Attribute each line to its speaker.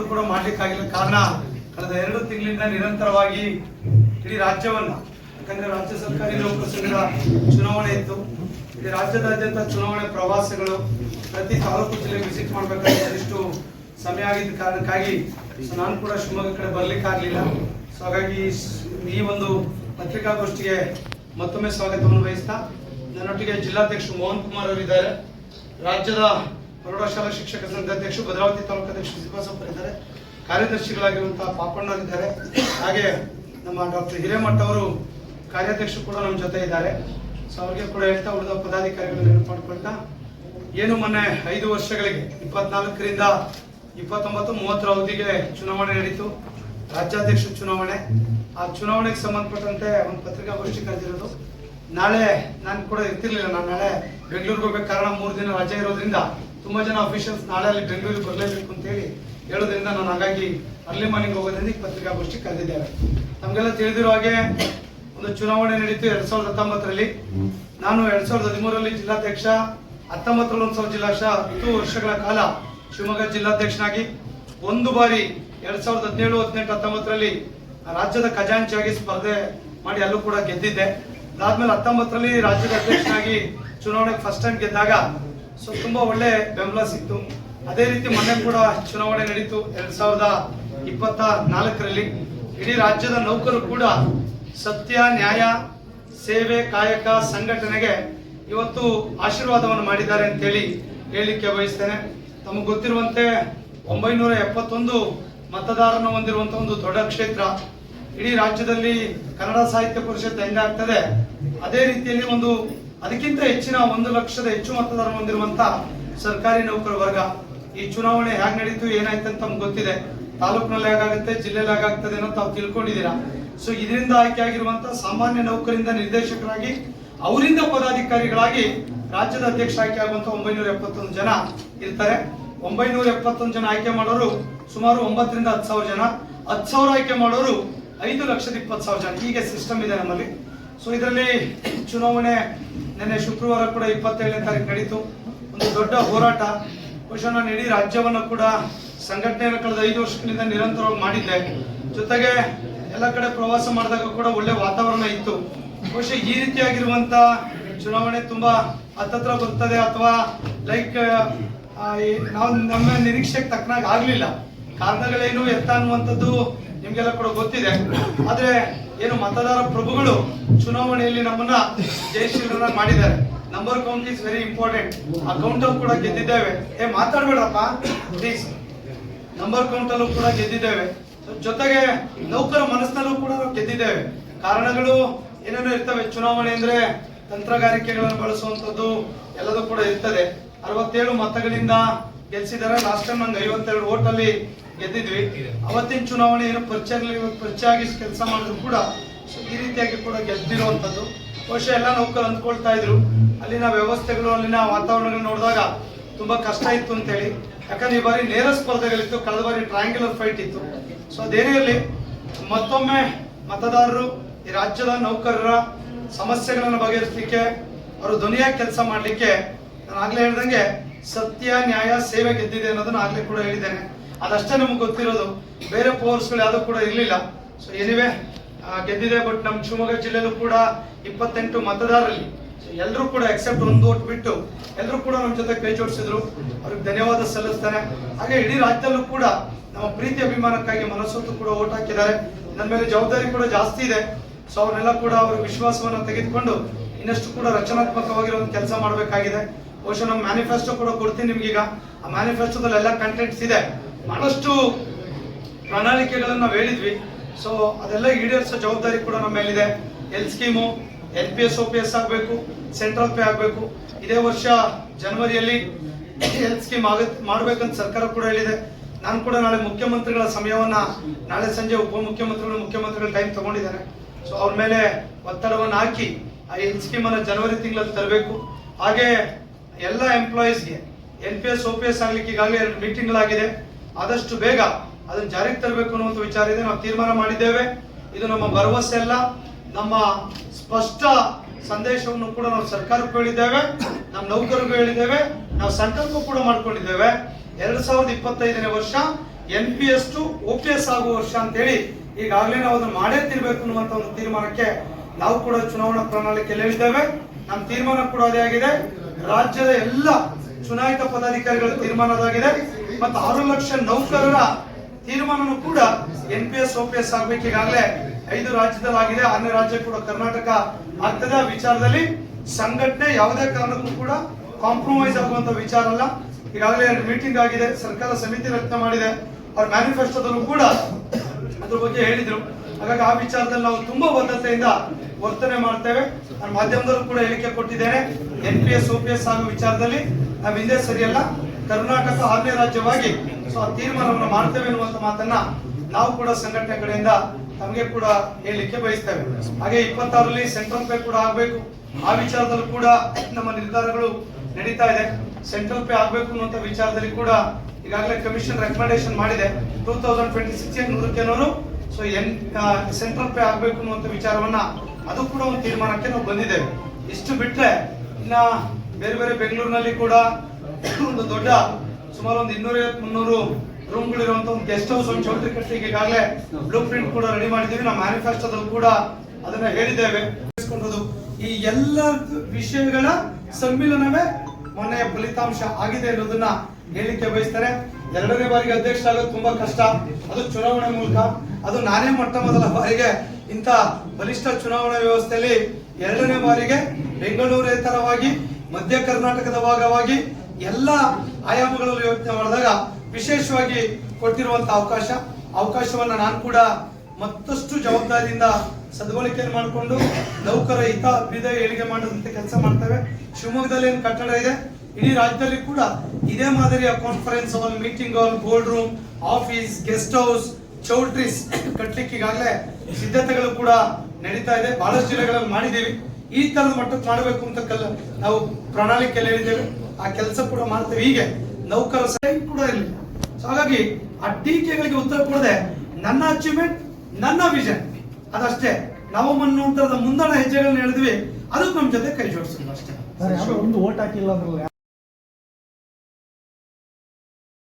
Speaker 1: ಆದ್ರೂ ಕೂಡ ಮಾಡ್ಲಿಕ್ಕಾಗಿಲ್ಲ ಕಾರಣ ಕಳೆದ ಎರಡು ತಿಂಗಳಿಂದ ನಿರಂತರವಾಗಿ ಇಡೀ ರಾಜ್ಯವನ್ನ, ಯಾಕಂದ್ರೆ ರಾಜ್ಯ ಸರ್ಕಾರಿ ಸಂಘದ ಚುನಾವಣೆ ಇತ್ತು. ಇಡೀ ರಾಜ್ಯದಾದ್ಯಂತ ಚುನಾವಣೆ ಪ್ರವಾಸಗಳು ಪ್ರತಿ ತಾಲೂಕು ಜಿಲ್ಲೆ ವಿಸಿಟ್ ಮಾಡ್ಬೇಕಾದ್ರೆ ಇಷ್ಟು ಸಮಯ ಆಗಿದ್ದ ಕಾರಣಕ್ಕಾಗಿ ಸೊ ನಾನು ಕೂಡ ಶಿವಮೊಗ್ಗ ಕಡೆ ಬರ್ಲಿಕ್ಕೆ ಆಗ್ಲಿಲ್ಲ. ಸೊ ಹಾಗಾಗಿ ಈ ಒಂದು ಪತ್ರಿಕಾಗೋಷ್ಠಿಗೆ ಮತ್ತೊಮ್ಮೆ ಸ್ವಾಗತವನ್ನು ವಹಿಸ್ತಾ ನನ್ನೊಟ್ಟಿಗೆ ಜಿಲ್ಲಾಧ್ಯಕ್ಷ ಮೋಹನ್ ಕುಮಾರ್ ಅವರಿದ್ದಾರೆ. ರಾಜ್ಯದ ಪ್ರೌಢಶಾಲಾ ಶಿಕ್ಷಕ ಸಂಘದ ಅಧ್ಯಕ್ಷರು, ಭದ್ರಾವತಿ ತಾಲೂಕು ಅಧ್ಯಕ್ಷ ಶ್ರೀನಿವಾಸಪ್ಪ ಇದ್ದಾರೆ. ಕಾರ್ಯದರ್ಶಿಗಳಾಗಿರುವಂತಹ ಪಾಪಣ್ಣವರಿದ್ದಾರೆ ಹಾಗೆ ನಮ್ಮ ಡಾಕ್ಟರ್ ಹಿರೇಮಠ ಅವರು ಕಾರ್ಯಾಧ್ಯಕ್ಷರು ಕೂಡ ನಮ್ಮ ಜೊತೆ ಇದ್ದಾರೆ. ಸೊ ಅವ್ರಿಗೆ ಕೂಡ ಹೇಳ್ತಾ ಉಳಿದ ಪದಾಧಿಕಾರಿಗಳನ್ನ ನೆನಪು ಮಾಡ್ಕೊಳ್ತಾ, ಏನು ಮೊನ್ನೆ ಐದು ವರ್ಷಗಳಿಗೆ, ಇಪ್ಪತ್ನಾಲ್ಕರಿಂದ ಇಪ್ಪತ್ತೊಂಬತ್ತು, ಮೂವತ್ತರ ಅವಧಿಗೆ ಚುನಾವಣೆ ನಡೀತು. ರಾಜ್ಯಾಧ್ಯಕ್ಷ ಚುನಾವಣೆ. ಆ ಚುನಾವಣೆಗೆ ಸಂಬಂಧಪಟ್ಟಂತೆ ಒಂದು ಪತ್ರಿಕಾಗೋಷ್ಠಿ ಕರೆದಿರೋದು. ನಾಳೆ ನಾನು ಕೂಡ ಇರ್ತಿರ್ಲಿಲ್ಲ. ನಾನು ನಾಳೆ ಬೆಂಗಳೂರಿಗೆ ಹೋಗ್ಬೇಕು. ಕಾರಣ ಮೂರು ದಿನ ರಜೆ ಇರೋದ್ರಿಂದ ತುಂಬಾ ಜನ ಅಫಿಷಿಯಲ್ಸ್ ನಾಳೆ ಅಲ್ಲಿ ಬೆಂಗಳೂರಿಗೆ ಬರಲೇಬೇಕು ಅಂತ ಹೇಳಿ ಹೇಳೋದ್ರಿಂದ ನಾನು ಹಾಗಾಗಿ ಅರ್ಲಿ ಮಾರ್ನಿಂಗ್ ಹೋಗೋದ್ರಿಂದ ಪತ್ರಿಕಾಗೋಷ್ಠಿ ಕರೆದಿದ್ದೇವೆ ನಮಗೆಲ್ಲ ತಿಳಿದಿರೋ ಹಾಗೆ ಒಂದು ಚುನಾವಣೆ ನಡೀತು ಎರಡ್ ಸಾವಿರದ ಹತ್ತೊಂಬತ್ತರಲ್ಲಿ. ನಾನು ಎರಡ್ ಸಾವಿರದ ಹದಿಮೂರರಲ್ಲಿ ಜಿಲ್ಲಾಧ್ಯಕ್ಷ, ಹತ್ತೊಂಬತ್ತರಲ್ಲಿ ಒಂದು ಸಾವಿರ ಜಿಲ್ಲಾಶ ಹತ್ತು ವರ್ಷಗಳ ಕಾಲ ಶಿವಮೊಗ್ಗ ಜಿಲ್ಲಾಧ್ಯಕ್ಷನಾಗಿ ಒಂದು ಬಾರಿ ಎರಡ್ ಸಾವಿರದ ಹದಿನೇಳು, ಹದಿನೆಂಟು, ಹತ್ತೊಂಬತ್ತರಲ್ಲಿ ರಾಜ್ಯದ ಖಜಾಂಚಿಯಾಗಿ ಸ್ಪರ್ಧೆ ಮಾಡಿ ಅಲ್ಲೂ ಕೂಡ ಗೆದ್ದಿದ್ದೆ. ಅದಾದ್ಮೇಲೆ ಹತ್ತೊಂಬತ್ತರಲ್ಲಿ ರಾಜ್ಯದ ಅಧ್ಯಕ್ಷನಾಗಿ ಚುನಾವಣೆಗೆ ಫಸ್ಟ್ ಟೈಮ್ ಗೆದ್ದಾಗ ಸೊ, ತುಂಬಾ ಒಳ್ಳೆ ಬೆಂಬಲ ಸಿಕ್ತು. ಅದೇ ರೀತಿ ಮೊನ್ನೆ ಕೂಡ ಚುನಾವಣೆ ನಡೀತು ಎರಡ್ ಸಾವಿರದ ಇಪ್ಪತ್ತ ನಾಲ್ಕರಲ್ಲಿ ಇಡೀ ರಾಜ್ಯದ ನೌಕರರು ಕೂಡ ಸತ್ಯ, ನ್ಯಾಯ, ಸೇವೆ, ಕಾಯಕ ಸಂಘಟನೆಗೆ ಇವತ್ತು ಆಶೀರ್ವಾದವನ್ನು ಮಾಡಿದ್ದಾರೆ ಅಂತೇಳಿ ಹೇಳಲಿಕ್ಕೆ ಬಯಸ್ತೇನೆ ತಮಗೆ ಗೊತ್ತಿರುವಂತೆ ಒಂಬೈನೂರ ಎಪ್ಪತ್ತೊಂದು ಮತದಾರನ ಹೊಂದಿರುವಂತ ಒಂದು ದೊಡ್ಡ ಕ್ಷೇತ್ರ. ಇಡೀ ರಾಜ್ಯದಲ್ಲಿ ಕನ್ನಡ ಸಾಹಿತ್ಯ ಪರಿಷತ್ ಹೆಂಗಾಗ್ತದೆ ಅದೇ ರೀತಿಯಲ್ಲಿ ಒಂದು ಅದಕ್ಕಿಂತ ಹೆಚ್ಚಿನ ಒಂದು ಲಕ್ಷದ ಹೆಚ್ಚು ಮತದಾರ ಹೊಂದಿರುವಂತ ಸರ್ಕಾರಿ ನೌಕರ ವರ್ಗ, ಈ ಚುನಾವಣೆ ಹೇಗ್ ನಡೀತು, ಏನಾಯ್ತು ಅಂತ ನಮ್ಗೆ ಗೊತ್ತಿದೆ. ತಾಲೂಕಿನಲ್ಲಿ ಹೇಗಾಗುತ್ತೆ, ಜಿಲ್ಲೆಯಲ್ಲಿ ಹೇಗಾಗ್ತದೆ ಅನ್ನೋ ತಾವು ತಿಳ್ಕೊಂಡಿದ್ದೀರಾ. ಸೊ ಇದರಿಂದ ಆಯ್ಕೆ ಆಗಿರುವಂತ ಸಾಮಾನ್ಯ ನೌಕರಿಂದ ನಿರ್ದೇಶಕರಾಗಿ, ಅವರಿಂದ ಪದಾಧಿಕಾರಿಗಳಾಗಿ ರಾಜ್ಯದ ಅಧ್ಯಕ್ಷ ಆಯ್ಕೆ ಆಗುವಂತ ಒಂಬೈನೂರ ಎಪ್ಪತ್ತೊಂದು ಜನ ಇರ್ತಾರೆ. ಒಂಬೈನೂರ ಎಪ್ಪತ್ತೊಂದು ಜನ ಆಯ್ಕೆ ಮಾಡೋರು ಸುಮಾರು ಒಂಬತ್ತರಿಂದ ಹತ್ತು ಸಾವಿರ ಜನ. ಹತ್ತು ಸಾವಿರ ಆಯ್ಕೆ ಮಾಡೋರು ಐದು ಲಕ್ಷದ ಇಪ್ಪತ್ತು ಸಾವಿರ ಜನ. ಹೀಗೆ ಸಿಸ್ಟಮ್ ಇದೆ ನಮ್ಮಲ್ಲಿ. ಸೊ ಇದರಲ್ಲಿ ಚುನಾವಣೆ ನಿನ್ನೆ ಶುಕ್ರವಾರ ಕೂಡ ಇಪ್ಪತ್ತೇಳನೇ ತಾರೀಕು ನಡೀತು. ಒಂದು ದೊಡ್ಡ ಹೋರಾಟ. ಬಹುಶಃ ನಾನು ಇಡೀ ರಾಜ್ಯವನ್ನು ಕೂಡ ಸಂಘಟನೆಯನ್ನು ಕಳೆದ ಐದು ವರ್ಷಗಳಿಂದ ನಿರಂತರವಾಗಿ ಮಾಡಿದ್ದೆ ಜೊತೆಗೆ ಎಲ್ಲ ಕಡೆ ಪ್ರವಾಸ ಮಾಡಿದಾಗ ಕೂಡ ಒಳ್ಳೆ ವಾತಾವರಣ ಇತ್ತು. ಬಹುಶಃ ಈ ರೀತಿಯಾಗಿರುವಂತ ಚುನಾವಣೆ ತುಂಬಾ ಹತ್ತತ್ರ ಬರ್ತದೆ ಅಥವಾ ಲೈಕ್ ನಾವು ನಮ್ಮ ನಿರೀಕ್ಷೆಗೆ ತಕ್ಕನಾಗಿ ಆಗ್ಲಿಲ್ಲ. ಕಾರಣಗಳೇನು ಎತ್ತ ಅನ್ನುವಂಥದ್ದು ನಿಮ್ಗೆಲ್ಲ ಕೂಡ ಗೊತ್ತಿದೆ. ಆದ್ರೆ ಏನು ಮತದಾರ ಪ್ರಭುಗಳು ಚುನಾವಣೆಯಲ್ಲಿ ನಮ್ಮನ್ನ ಜಯಶೀಲರನ್ನ ಮಾಡಿದ್ದಾರೆ. Number count is very important ಆ ಕೌಂಟ್ ಕೂಡ ಗೆದ್ದಿದ್ದೇವೆ. ಏ, ಮಾತಾಡ್ಬೇಡಪ್ಪ ಪ್ಲೀಸ್ ನಂಬರ್ ಕೌಂಟ್ ಅಲ್ಲೂ ಕೂಡ ಗೆದ್ದಿದ್ದೇವೆ. ಜೊತೆಗೆ ನೌಕರ ಮನಸ್ಸಿನಲ್ಲೂ ಕೂಡ ಗೆದ್ದಿದ್ದೇವೆ. ಕಾರಣಗಳು ಏನೇನೋ ಇರ್ತವೆ. ಚುನಾವಣೆ ಅಂದ್ರೆ ತಂತ್ರಗಾರಿಕೆಗಳನ್ನು ಬಳಸುವಂತದ್ದು ಎಲ್ಲದೂ ಕೂಡ ಇರ್ತದೆ. ಅರವತ್ತೇಳು ಮತಗಳಿಂದ ಗೆಲ್ಸಿದ್ದಾರೆ. ಲಾಸ್ಟ್ ಟೈಮ್ ನಂಗೆ ಐವತ್ತೆರಡು ಅಲ್ಲಿ ಗೆದ್ದಿದ್ವಿ. ಅವತ್ತಿನ ಚುನಾವಣೆ ಏನು ಪರಿಚಯ ಆಗಿ ಕೆಲಸ ಮಾಡಿದ್ರು ಕೂಡ ಈ ರೀತಿಯಾಗಿ ಕೂಡ ಗೆದ್ದಿರುವಂತದ್ದು ಬಹುಶಃ ಎಲ್ಲ ನೌಕರು ಅಂದ್ಕೊಳ್ತಾ ಇದ್ರು. ಅಲ್ಲಿನ ವ್ಯವಸ್ಥೆಗಳು, ಅಲ್ಲಿನ ವಾತಾವರಣಗಳು ನೋಡಿದಾಗ ತುಂಬಾ ಕಷ್ಟ ಇತ್ತು ಅಂತೇಳಿ. ಯಾಕಂದ್ರೆ ಈ ಬಾರಿ ನೇರ ಸ್ಪರ್ಧೆಗಳಿತ್ತು. ಕಳೆದ ಬಾರಿ ಟ್ರಯಾಂಗ್ಯುಲರ್ ಫೈಟ್ ಇತ್ತು. ಸೊ ಅದೇನೇ ಇರಲಿ, ಮತ್ತೊಮ್ಮೆ ಮತದಾರರು ಈ ರಾಜ್ಯದ ನೌಕರರ ಸಮಸ್ಯೆಗಳನ್ನು ಬಗೆಹರಿಸಲಿಕ್ಕೆ, ಅವರು ಧ್ವನಿಯಾಗಿ ಕೆಲಸ ಮಾಡಲಿಕ್ಕೆ, ನಾನು ಆಗ್ಲೇ ಹೇಳ್ದಂಗೆ ಸತ್ಯ, ನ್ಯಾಯ, ಸೇವೆ ಗೆದ್ದಿದೆ ಅನ್ನೋದನ್ನ ಆಗ್ಲೇ ಕೂಡ ಹೇಳಿದ್ದೇನೆ. ಅದಷ್ಟೇ ನಮ್ಗೆ ಗೊತ್ತಿರೋದು. ಬೇರೆ ಪೋರ್ಸ್ಗಳು ಯಾವುದು ಕೂಡ ಇರಲಿಲ್ಲ. ಸೊ ಎನಿವೆ ಗೆದ್ದಿದೆ ಬಟ್ ನಮ್ಮ ಶಿವಮೊಗ್ಗ ಜಿಲ್ಲೆಯಲ್ಲೂ ಕೂಡ ಇಪ್ಪತ್ತೆಂಟು ಮತದಾರರಲ್ಲಿ. ಎಲ್ಲರೂ ಕೂಡ ಎಕ್ಸೆಪ್ಟ್ ಒಂದು ಓಟ್ ಬಿಟ್ಟು ಎಲ್ಲರೂ ಕೂಡ ನಮ್ಮ ಜೊತೆ ಕೈ ಜೋಡಿಸಿದ್ರು. ಅವ್ರಿಗೆ ಧನ್ಯವಾದ ಸಲ್ಲಿಸ್ತಾರೆ ಹಾಗೆ ಇಡೀ ರಾಜ್ಯದಲ್ಲೂ ಕೂಡ ನಮ್ಮ ಪ್ರೀತಿ ಅಭಿಮಾನಕ್ಕಾಗಿ ಮನಸ್ಸೊತ್ತು ಕೂಡ ಓಟ್ ಹಾಕಿದ್ದಾರೆ. ನನ್ನ ಮೇಲೆ ಜವಾಬ್ದಾರಿ ಕೂಡ ಜಾಸ್ತಿ ಇದೆ. ಸೊ ಅವ್ರನ್ನೆಲ್ಲ ಕೂಡ ಅವ್ರ ವಿಶ್ವಾಸವನ್ನು ತೆಗೆದುಕೊಂಡು ಇನ್ನಷ್ಟು ಕೂಡ ರಚನಾತ್ಮಕವಾಗಿರೋ ಒಂದು ಕೆಲಸ ಮಾಡಬೇಕಾಗಿದೆ. ಬಹುಶಃ ನಮ್ಮ ಮ್ಯಾನಿಫೆಸ್ಟೋ ಕೂಡ ಕೊಡ್ತೀನಿ ನಿಮ್ಗೀಗ. ಆ ಮ್ಯಾನಿಫೆಸ್ಟೋದಲ್ಲಿ ಎಲ್ಲ ಕಂಟೆಂಟ್ಸ್ ಇದೆ. ಬಹಳಷ್ಟು ಪ್ರಣಾಳಿಕೆಗಳನ್ನು ನಾವು ಹೇಳಿದ್ವಿ. ಸೊ ಅದೆಲ್ಲ ಈಡೇರಿಸೋ ಜವಾಬ್ದಾರಿ ಕೂಡ ನಮ್ಮ ಮೇಲಿದೆ. L scheme L P S O P S ಆಗಬೇಕು ಸೆಂಟ್ರಲ್ ಪೇ ಆಗಬೇಕು. ಇದೇ ವರ್ಷ ಜನವರಿಯಲ್ಲಿ ಹೆಲ್ತ್ ಸ್ಕೀಮ್ ಆಗ ಮಾಡಬೇಕಂತ ಸರ್ಕಾರ ಕೂಡ ಹೇಳಿದೆ. ನಾನು ಕೂಡ ನಾಳೆ ಮುಖ್ಯಮಂತ್ರಿಗಳ ಸಮಯವನ್ನ ನಾಳೆ ಸಂಜೆ ಉಪಮುಖ್ಯಮಂತ್ರಿಗಳು, ಮುಖ್ಯಮಂತ್ರಿಗಳ ಟೈಮ್ ತಗೊಂಡಿದ್ದಾರೆ. ಸೊ ಅವ್ರ ಮೇಲೆ ಒತ್ತಡವನ್ನು ಹಾಕಿ ಆ ಹೆಲ್ತ್ ಸ್ಕೀಮ್ ಅನ್ನ ಜನವರಿ ತಿಂಗಳಲ್ಲಿ ತರಬೇಕು. ಹಾಗೆ ಎಲ್ಲ ಎಂಪ್ಲಾಯೀಸ್ಗೆ N P S O P S ಆಗಲಿಕ್ಕೆ ಈಗಾಗಲೇ ಎರಡು ಮೀಟಿಂಗ್ಗಳಾಗಿದೆ ಆದಷ್ಟು ಬೇಗ ಅದನ್ನ ಜಾರಿಗೆ ತರಬೇಕು ಅನ್ನುವಂಥ ವಿಚಾರ ಇದೆ. ನಾವು ತೀರ್ಮಾನ ಮಾಡಿದ್ದೇವೆ. ಇದು ನಮ್ಮ ಭರವಸೆ ಅಲ್ಲ. ನಮ್ಮ ಸ್ಪಷ್ಟ ಸಂದೇಶವನ್ನು ಕೂಡ ನಾವು ಸರ್ಕಾರಕ್ಕೂ ಹೇಳಿದ್ದೇವೆ. ನಮ್ಮ ನೌಕರರು ಹೇಳಿದ್ದೇವೆ. ನಾವು ಸಂಕಲ್ಪ ಕೂಡ ಮಾಡ್ಕೊಂಡಿದ್ದೇವೆ. ಎರಡ್ ಸಾವಿರದ ಇಪ್ಪತ್ತೈದನೇ ವರ್ಷ N P S to O P S ಆಗುವ ವರ್ಷ ಅಂತೇಳಿ ಈಗಾಗಲೇ ನಾವು ಅದನ್ನು ಮಾಡೇ ತಿರ್ಬೇಕು ಅನ್ನುವಂತ ಒಂದು ತೀರ್ಮಾನಕ್ಕೆ ನಾವು ಕೂಡ ಚುನಾವಣಾ ಪ್ರಣಾಳಿಕೆಯಲ್ಲಿ ಹೇಳಿದ್ದೇವೆ. ನಮ್ಮ ತೀರ್ಮಾನ ಕೂಡ ಅದೇ ಆಗಿದೆ. ರಾಜ್ಯದ ಎಲ್ಲ ಚುನಾಯಿತ ಪದಾಧಿಕಾರಿಗಳ ತೀರ್ಮಾನ ಅದಾಗಿದೆ. ಮತ್ತು ಆರು ಲಕ್ಷ ನೌಕರರ ತೀರ್ಮಾನನೂ ಕೂಡ ಎನ್ ಪಿ ಎಸ್ ಎಸ್ ಆಗ್ಬೇಕು. ಐದು ರಾಜ್ಯದಲ್ಲಿ ಆರನೇ ರಾಜ್ಯ ಕೂಡ ಕರ್ನಾಟಕ ಆಗ್ತದೆ ಆ ವಿಚಾರದಲ್ಲಿ. ಸಂಘಟನೆ ಯಾವುದೇ ಕಾರಣಕ್ಕೂ ಕೂಡ ಕಾಂಪ್ರಮೈಸ್ ಆಗುವಂತ ವಿಚಾರ ಅಲ್ಲ. ಈಗಾಗಲೇ ಮೀಟಿಂಗ್ ಆಗಿದೆ. ಸರ್ಕಾರ ಸಮಿತಿ ರಚನೆ ಮಾಡಿದೆ. ಅವ್ರ ಮ್ಯಾನಿಫೆಸ್ಟೋದಲ್ಲೂ ಕೂಡ ಅದ್ರ ಬಗ್ಗೆ ಹೇಳಿದ್ರು. ಹಾಗಾಗಿ ಆ ವಿಚಾರದಲ್ಲಿ ನಾವು ತುಂಬಾ ಬದ್ಧತೆಯಿಂದ ವರ್ತನೆ ಮಾಡ್ತೇವೆ. ನಾನು ಮಾಧ್ಯಮದಲ್ಲೂ ಕೂಡ ಹೇಳಿಕೆ ಕೊಟ್ಟಿದ್ದೇನೆ. ಎನ್ ಪಿ ಎಸ್ ಎಸ್ ಆಗುವ ವಿಚಾರದಲ್ಲಿ ನಾವು ಹಿಂದೆ ಸರಿಯಲ್ಲ. ಕರ್ನಾಟಕ ಆರನೇ ರಾಜ್ಯವಾಗಿ ಸೊ ತೀರ್ಮಾನವನ್ನು ಮಾಡ್ತೇವೆ ಎನ್ನುವಂತ ಮಾತನ್ನ ನಾವು ಕೂಡ ಸಂಘಟನೆ ಕಡೆಯಿಂದ ತಮಗೆ ಕೂಡ ಹೇಳಲಿಕ್ಕೆ ಬಯಸ್ತೇವೆ. ಹಾಗೆ ಇಪ್ಪತ್ತಾರರಲ್ಲಿ ಸೆಂಟ್ರಲ್ ಪೇ ಕೂಡ ಆಗಬೇಕು. ಆ ವಿಚಾರದಲ್ಲೂ ಕೂಡ ನಮ್ಮ ನಿರ್ಧಾರಗಳು ನಡೀತಾ ಇದೆ. ಸೆಂಟ್ರಲ್ ಪೇ ಆಗಬೇಕು ಅನ್ನುವಂತ ವಿಚಾರದಲ್ಲಿ ಕೂಡ ಈಗಾಗಲೇ ಕಮಿಷನ್ ರೆಕಮೆಂಡೇಶನ್ ಮಾಡಿದೆ. ಟೂ ತೌಸಂಡ್ ಟ್ವೆಂಟಿ ಸಿಕ್ಸ್ ನೂರಕ್ಕೆ ನೂರು. ಸೊ ಎನ್ ಸೆಂಟ್ರಲ್ ಪೇ ಆಗಬೇಕು ಅನ್ನುವಂತ ವಿಚಾರವನ್ನ ಅದು ಕೂಡ ಒಂದು ತೀರ್ಮಾನಕ್ಕೆ ನಾವು ಬಂದಿದ್ದೇವೆ. ಇಷ್ಟು ಬಿಟ್ಟರೆ ಇನ್ನ ಬೇರೆ ಬೇರೆ ಬೆಂಗಳೂರಿನಲ್ಲಿ ಕೂಡ ಒಂದು ದೊಡ್ಡ ಸುಮಾರು ಒಂದು ಇನ್ನೂರ ಮುನ್ನೂರು ರೂಮ್ಗಳಿರುವಂತ ಒಂದು ಗೆಸ್ಟ್ ಹೌಸ್ ಒಂದು ಚೌಟ್ರಿ ಕಟ್ಟಿಗೆ ಈಗಾಗಲೇ ಬ್ಲೂ ಪ್ರಿಂಟ್ ಕೂಡ ರೆಡಿ ಮಾಡಿದ್ದೀವಿ. ನಮ್ಮ ಮ್ಯಾನಿಫೆಸ್ಟೋದಲ್ಲಿ ಕೂಡ ಅದನ್ನ ಹೇಳಿದ್ದೇವೆ. ಈ ಎಲ್ಲ ವಿಷಯಗಳ ಸಮ್ಮಿಲನವೇ ಮೊನ್ನೆ ಫಲಿತಾಂಶ ಆಗಿದೆ ಅನ್ನೋದನ್ನ ಹೇಳಿಕೆ ಬಯಸ್ತಾರೆ. ಎರಡನೇ ಬಾರಿಗೆ ಅಧ್ಯಕ್ಷ ಆಗೋದು ತುಂಬಾ ಕಷ್ಟ. ಅದು ಚುನಾವಣೆ ಮೂಲಕ. ಅದು ನಾನೇ ಮೊಟ್ಟ ಮೊದಲ ಬಾರಿಗೆ ಇಂಥ ಬಲಿಷ್ಠ ಚುನಾವಣಾ ವ್ಯವಸ್ಥೆಯಲ್ಲಿ ಎರಡನೇ ಬಾರಿಗೆ ಬೆಂಗಳೂರೇತರವಾಗಿ ಮಧ್ಯ ಕರ್ನಾಟಕದ ಭಾಗವಾಗಿ ಎಲ್ಲ ಆಯಾಮಗಳಲ್ಲಿ ಯೋಚನೆ ಮಾಡಿದಾಗ ವಿಶೇಷವಾಗಿ ಕೊಟ್ಟಿರುವಂತ ಅವಕಾಶ. ಅವಕಾಶವನ್ನ ನಾನು ಕೂಡ ಮತ್ತಷ್ಟು ಜವಾಬ್ದಾರಿಯಿಂದ ಸದ್ಬಳಕೆಯನ್ನು ಮಾಡಿಕೊಂಡು ನೌಕರ ಹಿತ ಏಳಿಗೆ ಮಾಡುವಂತೆ ಕೆಲಸ ಮಾಡ್ತೇವೆ. ಶಿವಮೊಗ್ಗದಲ್ಲಿ ಏನು ಕಟ್ಟಡ ಇದೆ? ಇಡೀ ರಾಜ್ಯದಲ್ಲಿ ಕೂಡ ಇದೇ ಮಾದರಿಯ conference hall meeting hall board room office guest house choultries ಕಟ್ಟಲಿಕ್ಕೆ ಈಗಾಗಲೇ ಸಿದ್ಧತೆಗಳು ಕೂಡ ನಡೀತಾ ಇದೆ. ಬಹಳಷ್ಟು ಜಿಲ್ಲೆಗಳಲ್ಲಿ ಮಾಡಿದ್ದೀವಿ. ಈ ತರದ ಮಟ್ಟಕ್ಕೆ ಮಾಡಬೇಕು ಅಂತ ನಾವು ಪ್ರಣಾಳಿಕೆಯಲ್ಲಿ ಹೇಳಿದ್ದೇವೆ. ಆ ಕೆಲಸ ಕೂಡ ಮಾಡ್ತೇವೆ. ಹೀಗೆ ನೌಕರ ಸಹ ಕೂಡ ಇರಲಿಲ್ಲ ಸೊ ಹಾಗಾಗಿ ಆ ಟೀಕೆಗಳಿಗೆ ಉತ್ತರ ಕೊಡದೆ ನನ್ನ ಅಚೀವ್ಮೆಂಟ್ ನನ್ನ ವಿಷನ್ ಅದಷ್ಟೇ. ನಾವು ಅನ್ನುವಂಥದ್ದು ಮುಂದಣ ಹೆಜ್ಜೆಗಳನ್ನ ಹೇಳಿದ್ವಿ ಅದಕ್ಕೆ ನಮ್ಮ ಜೊತೆ ಕೈ ಜೋಡಿಸಿದ್ವಿ ಅಷ್ಟೇ.
Speaker 2: ಒಂದು ಓಟ್ ಹಾಕಿಲ್ಲ ಅಂದ್ರಲ್ಲ